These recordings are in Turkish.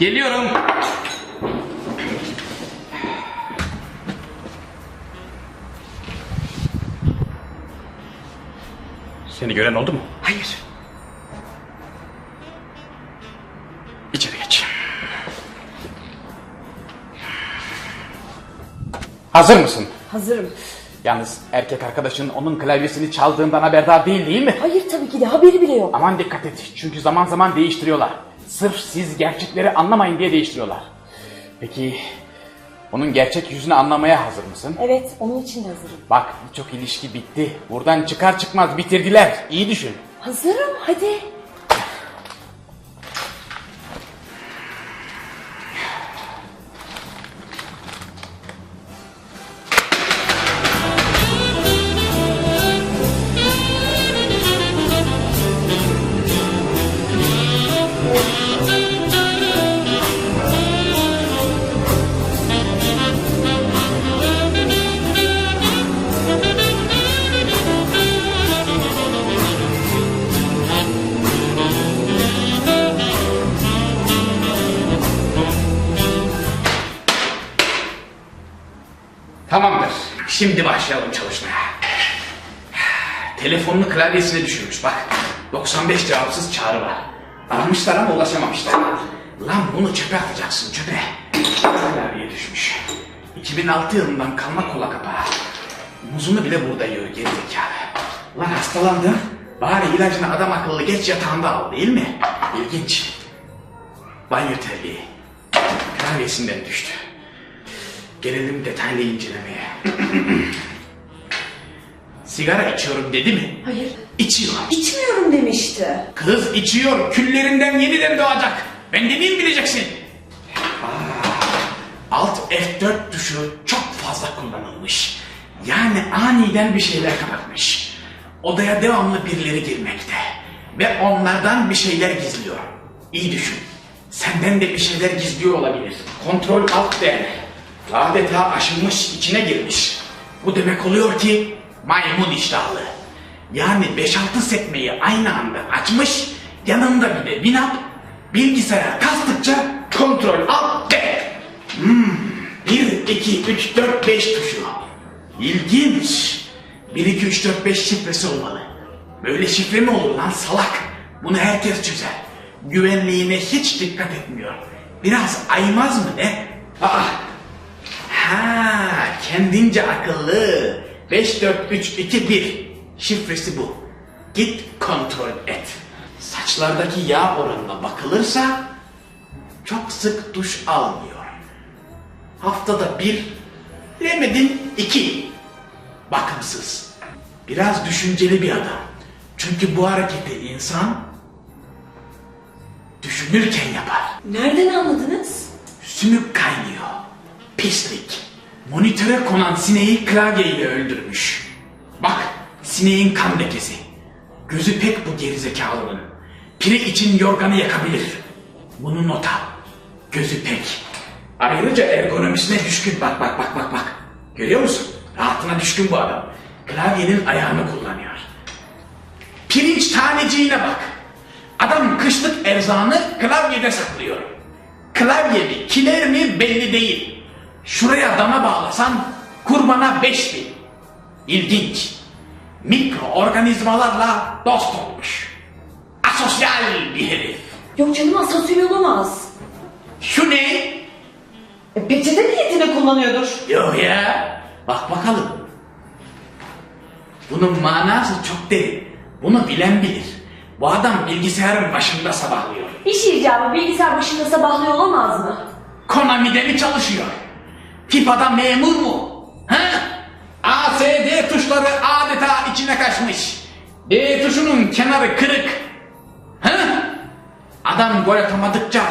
Geliyorum. Seni gören oldu mu? Hayır. İçeri geç. Hazır mısın? Hazırım. Yalnız erkek arkadaşın onun klavyesini çaldığından haberdar değil değil mi? Hayır tabii ki de haberi bile yok. Aman dikkat et çünkü zaman zaman değiştiriyorlar. Sırf siz gerçekleri anlamayın diye değiştiriyorlar. Peki onun gerçek yüzünü anlamaya hazır mısın? Evet onun için de hazırım. Bak birçok ilişki bitti. Buradan çıkar çıkmaz bitirdiler. İyi düşün. Hazırım hadi. Şimdi başlayalım çalışmaya. Telefonunu klavyesine düşürmüş bak. 95 cevapsız çağrı var. Aramışlar ama ulaşamamışlar. Lan bunu çöpe atacaksın çöpe. Klavyeye düşmüş. 2006 yılından kalma kola kapağı. Muzunu bile burada yiyor geri zekalı. Lan hastalandı. Bari ilacını adam akıllı geç yatağında al değil mi? İlginç. Banyo terliği. Klavyesinden düştü. Gelelim detaylı incelemeye. Sigara içiyorum dedi mi? Hayır. İçiyor. İçmiyorum demişti. Kız içiyor. Küllerinden yeniden doğacak. Ben demeyeyim bileceksin. Aa, Alt F4 tuşu çok fazla kullanılmış. Yani aniden bir şeyler kapatmış. Odaya devamlı birileri girmekte. Ve onlardan bir şeyler gizliyor. İyi düşün. Senden de bir şeyler gizliyor olabilir. Kontrol alt değer. Adeta aşınmış içine girmiş. Bu demek oluyor ki maymun iştahlı. Yani 5-6 sekmeyi aynı anda açmış, yanında bir de Winamp, bilgisayar kastıkça kontrol alt D. Hmm, 1, 2, 3, 4, 5 tuşu. İlginç. 1, 2, 3, 4, 5 şifresi olmalı. Böyle şifre mi olur lan salak? Bunu herkes çözer. Güvenliğine hiç dikkat etmiyor. Biraz aymaz mı ne? Aa, Ha, kendince akıllı. 5 4 3 2 1. Şifresi bu. Git kontrol et. Saçlardaki yağ oranına bakılırsa çok sık duş almıyor. Haftada bir, bilemedin iki. Bakımsız. Biraz düşünceli bir adam. Çünkü bu hareketi insan düşünürken yapar. Nereden anladınız? Sümük kaynıyor. Pislik. Monitöre konan sineği klavyeyle öldürmüş. Bak sineğin kan lekesi. Gözü pek bu gerizekalının. Pire için yorganı yakabilir. Bunu not al. Gözü pek. Ayrıca ergonomisine düşkün. Bak bak bak bak bak. Görüyor musun? Rahatına düşkün bu adam. Klavyenin ayağını kullanıyor. Pirinç taneciğine bak. Adam kışlık erzağını klavyede saklıyor. Klavye mi, kiler mi belli değil. Şuraya dana bağlasan kurbana beş bin. İlginç. Mikroorganizmalarla dost olmuş. Asosyal bir herif. Yok canım asansör olamaz. Şu ne? E, peçete niyetine kullanıyordur. Yok ya. Bak bakalım. Bunun manası çok derin. Bunu bilen bilir. Bu adam bilgisayarın başında sabahlıyor. İş icabı bilgisayar başında sabahlıyor olamaz mı? Konami'de mi çalışıyor? FIFA'da memur mu? Ha? A, S, D tuşları adeta içine kaçmış. D tuşunun kenarı kırık. Ha? Adam gol atamadıkça,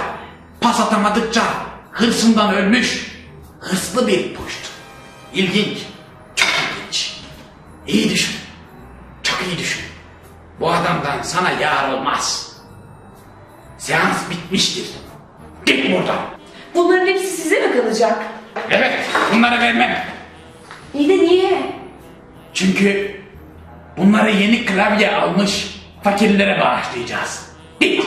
pas atamadıkça hırsından ölmüş. Hırslı bir puşt. İlginç. Çok ilginç. İyi düşün. Çok iyi düşün. Bu adamdan sana yar olmaz. Seans bitmiştir. Git buradan. Bunların hepsi size mi kalacak? Evet, bunları vermem. İyi de niye? Çünkü bunları yeni klavye almış fakirlere bağışlayacağız. Git.